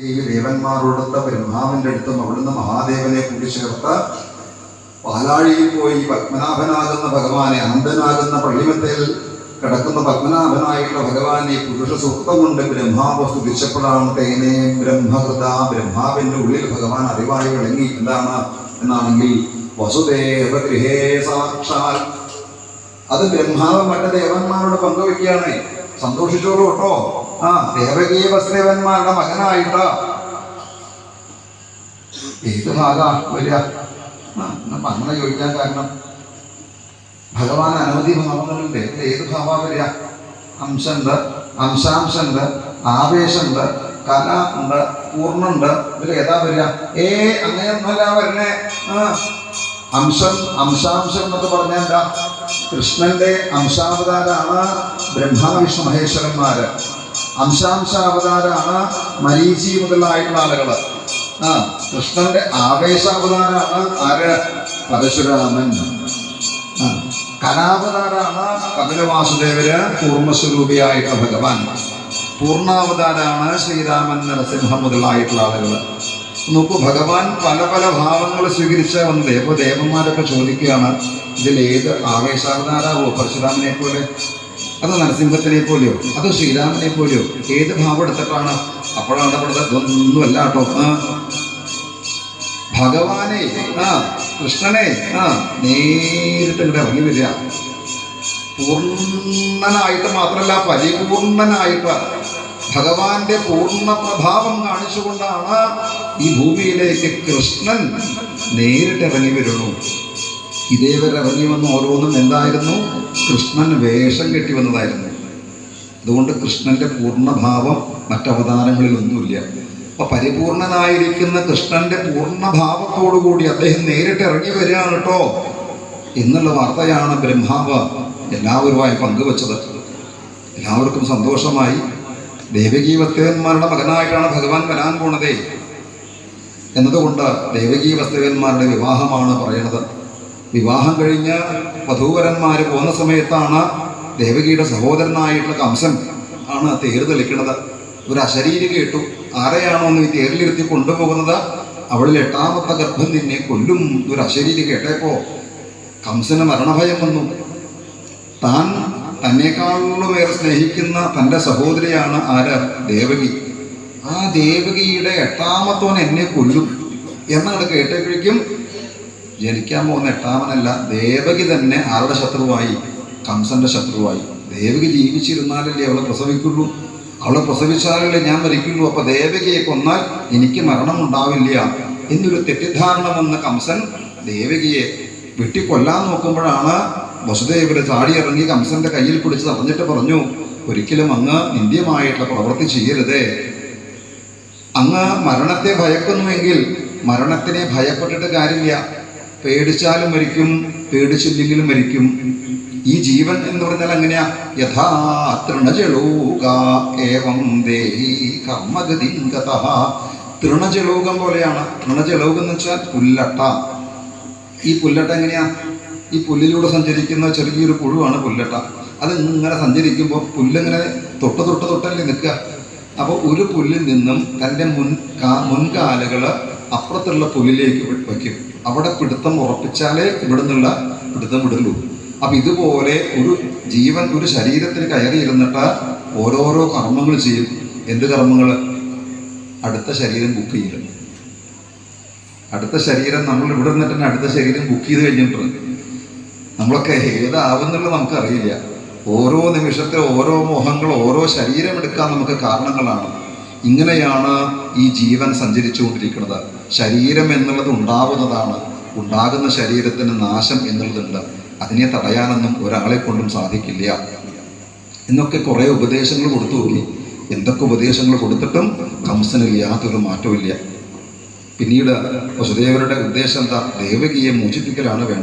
ഈ ദേവന്മാരോടുത്ത ബ്രഹ്മാവിന്റെ അടുത്തും അവിടുന്ന് മഹാദേവനെ കൂട്ടിച്ചേർത്ത പാലാഴിയിൽ പോയി പത്മനാഭനാകുന്ന ഭഗവാനെ അനന്തനാകുന്ന പള്ളിമത്തയിൽ കിടക്കുന്ന പത്മനാഭനായിട്ടുള്ള ഭഗവാനെ പുരുഷ സ്വത്വം കൊണ്ട് ബ്രഹ്മാവ് സ്തുതിച്ചപ്പോഴാണ് തേനെ ബ്രഹ്മകൃത ബ്രഹ്മാവിന്റെ ഉള്ളിൽ ഭഗവാൻ അറിവായി വിളങ്ങി എന്താണ് എന്നാണെങ്കിൽ വസുദേവ ഗൃഹേ സാക്ഷാൽ. അത് ബ്രഹ്മാവ് മറ്റു ദേവന്മാരോട് പങ്കുവെക്കുകയാണ് സന്തോഷിച്ചോളൂ കേട്ടോ. ആ ദേവകീയ വസുദേവന്മാരുടെ മകനായിട്ടാ. ഏത് ഭാഗ വരിക അങ്ങനെ ചോദിക്കാൻ കാരണം. ഭഗവാൻ അനവധി ഭാവങ്ങളുണ്ട്. ഇതിൽ ഏത് ഭാവ വരിക? അംശമുണ്ട് അംശാംശമുണ്ട് ആവേശമുണ്ട് കല ഉണ്ട് പൂർണുണ്ട് ഇതിൽ ഏതാ വരിക? ഏ അങ്ങനെയൊന്നുമല്ല വരണേ. അംശം അംശാംശം എന്നൊക്കെ പറഞ്ഞാൽ എന്താ? കൃഷ്ണന്റെ അംശാവതാരാണ് ബ്രഹ്മ വിഷ്ണു മഹേശ്വരന്മാര് അംശാംശാവതാരാണ് മരീചി മുതലായിട്ടുള്ള ആളുകൾ. ആ കൃഷ്ണന്റെ ആവേശ അവതാരാണ് ആര്? പരശുരാമൻ. ആ, കലാവതാരാണ് കപിലവാസുദേവര് പൂർണസ്വരൂപിയായിട്ടുള്ള ഭഗവാൻ. പൂർണാവതാരാണ് ശ്രീരാമൻ നരസിംഹം മുതലായിട്ടുള്ള ആളുകൾ നോക്കൂ ഭഗവാൻ പല പല ഭാവങ്ങൾ സ്വീകരിച്ച വന്നത് അപ്പോൾ ദേവന്മാരൊക്കെ ചോദിക്കുകയാണ് ഇതിൽ ഏത് ആവേശാവതാരാവോ? പരശുരാമനെ പോലെ അത് നരസിംഹത്തിനെ പോലെയോ അത് ശ്രീരാമനെ പോലെയോ ഏത് ഭാവം എടുത്തിട്ടാണ്? അപ്പോഴാണ് അവിടുത്തെ ഒന്നുമല്ല കേട്ടോ. ഭഗവാനെ ആ കൃഷ്ണനെ ആ നേരിട്ട് ഇവിടെ ഇറങ്ങി വരിക. പൂർണനായിട്ട് മാത്രമല്ല പരിപൂർണനായിട്ട് ഭഗവാന്റെ പൂർണ പ്രഭാവം കാണിച്ചുകൊണ്ടാണ് ഈ ഭൂമിയിലേക്ക് കൃഷ്ണൻ നേരിട്ട് ഇറങ്ങി ഇതേവരെ ഇറങ്ങി വന്ന ഓരോന്നും എന്തായിരുന്നു? കൃഷ്ണൻ വേഷം കെട്ടി വന്നതായിരുന്നു. അതുകൊണ്ട് കൃഷ്ണന്റെ പൂർണഭാവം മറ്റവതാരങ്ങളിലൊന്നുമില്ല അപ്പൊ പരിപൂർണനായിരിക്കുന്ന കൃഷ്ണന്റെ പൂർണഭാവത്തോടുകൂടി അദ്ദേഹം നേരിട്ട് ഇറങ്ങി വരികയാണ് കേട്ടോ. എന്നുള്ള വാർത്തയാണ് ബ്രഹ്മാവ് എല്ലാവരുമായി പങ്കുവച്ചത്. എല്ലാവർക്കും സന്തോഷമായി. ദേവകീ വസ്തുവന്മാരുടെ മകനായിട്ടാണ് ഭഗവാൻ വരാൻ പോണതേ. എന്നതുകൊണ്ട് ദേവകീ വസ്തുവന്മാരുടെ വിവാഹമാണ് പറയണത്. വിവാഹം കഴിഞ്ഞ് വധൂവരന്മാർ പോകുന്ന സമയത്താണ് ദേവകിയുടെ സഹോദരനായിട്ടുള്ള കംസൻ ആണ് തേര് തെളിക്കുന്നത് ഒരു അശരീരി കേട്ടു. ആരെയാണോ ഈ തേരിലിരുത്തി കൊണ്ടുപോകുന്നത്? അവളിൽ എട്ടാമത്തെ ഗർഭം നിന്നെ കൊല്ലും. ഒരു അശരീരി കേട്ടപ്പോ കംസന് മരണഭയം വന്നു. താൻ തന്നെക്കാളുമേറെ സ്നേഹിക്കുന്ന തന്റെ സഹോദരിയാണ് ആര്? ദേവകി. ആ ദേവകിയുടെ എട്ടാമത്തോൻ എന്നെ കൊല്ലും. എന്നാണ് കേട്ടപ്പോഴേക്കും ജനിക്കാൻ പോകുന്ന എട്ടാമനല്ല ദേവകി തന്നെ ആരുടെ ശത്രുവായി? കംസന്റെ ശത്രുവായി. ദേവകി ജീവിച്ചിരുന്നാലല്ലേ അവളെ പ്രസവിക്കുള്ളൂ? അവളെ പ്രസവിച്ചാലല്ലേ ഞാൻ മരിക്കുള്ളൂ? അപ്പൊ ദേവകിയെ കൊന്നാൽ എനിക്ക് മരണം ഉണ്ടാവില്ല എന്നൊരു തെറ്റിദ്ധാരണ വന്ന കംസൻ ദേവകിയെ വെട്ടിക്കൊല്ലാൻ നോക്കുമ്പോഴാണ് ചാടി ഇറങ്ങി കംസന്റെ കയ്യിൽ പിടിച്ച് തടഞ്ഞിട്ട് പറഞ്ഞു ഒരിക്കലും അങ്ങ് നിന്ദ്യമായിട്ടുള്ള പ്രവൃത്തി ചെയ്യരുതേ. അങ്ങ് മരണത്തെ ഭയക്കുന്നുവെങ്കിൽ മരണത്തിനെ ഭയപ്പെട്ടിട്ട് കാര്യമില്ല. പേടിച്ചാലും മരിക്കും പേടിച്ചില്ലെങ്കിലും മരിക്കും. ഈ ജീവൻ എന്ന് പറഞ്ഞാൽ എങ്ങനെയാ യഥാ തൃണജലൂക ഏവം തൃണജലൂകം പോലെയാണ്. തൃണജലോകം എന്ന് വെച്ചാൽ പുല്ലട്ട. ഈ പുല്ലട്ട എങ്ങനെയാ? ഈ പുല്ലിലൂടെ സഞ്ചരിക്കുന്ന ചെറിയൊരു പുഴുവാണ് പുല്ലട്ട. അത് ഇങ്ങനെ സഞ്ചരിക്കുമ്പോൾ പുല്ലിങ്ങനെ തൊട്ട് തൊട്ട് തൊട്ടല്ലേ നിൽക്കുക. അപ്പോൾ ഒരു പുല്ലിൽ നിന്നും തന്റെ മുൻ മുൻകാലുകൾ അപ്പുറത്തുള്ള പുല്ലിലേക്ക് വയ്ക്കും. അവിടെ പിടുത്തം ഉറപ്പിച്ചാലേ ഇവിടെ നിന്നുള്ള പിടുത്തം വിടുള്ളൂ. അപ്പം ഇതുപോലെ ഒരു ജീവൻ ഒരു ശരീരത്തിൽ കയറി ഇരുന്നിട്ട് ഓരോരോ കർമ്മങ്ങൾ ചെയ്യും. എന്ത് കർമ്മങ്ങൾ അടുത്ത ശരീരം ബുക്ക് ചെയ്യും അടുത്ത ശരീരം നമ്മൾ ഇവിടെ നിന്നിട്ട് തന്നെ അടുത്ത ശരീരം ബുക്ക് ചെയ്ത് കഴിഞ്ഞിട്ടുണ്ട്. നമ്മളൊക്കെ ഏതാവുന്നുള്ളത് നമുക്കറിയില്ല. ഓരോ നിമിഷത്തെ ഓരോ മോഹങ്ങൾ ഓരോ ശരീരം എടുക്കാൻ നമുക്ക് കാരണങ്ങളാണ്. ഇങ്ങനെയാണ് ഈ ജീവൻ സഞ്ചരിച്ചുകൊണ്ടിരിക്കുന്നത്. ശരീരം എന്നുള്ളത് ഉണ്ടാവുന്നതാണ്. ഉണ്ടാകുന്ന ശരീരത്തിന് നാശം എന്നുള്ളതുണ്ട്. അതിനെ തടയാനൊന്നും ഒരാളെ കൊണ്ടും സാധിക്കില്ല. എന്നൊക്കെ കുറേ ഉപദേശങ്ങൾ കൊടുത്തു നോക്കി. എന്തൊക്കെ ഉപദേശങ്ങൾ കൊടുത്തിട്ടും കംസനിൽ യാതൊരു മാറ്റവും ഇല്ല. പിന്നീട് വസുദേവരുടെ ഉദ്ദേശം എന്താ? ദേവകിയെ മോചിപ്പിക്കലാണ് വേണ്ടത്.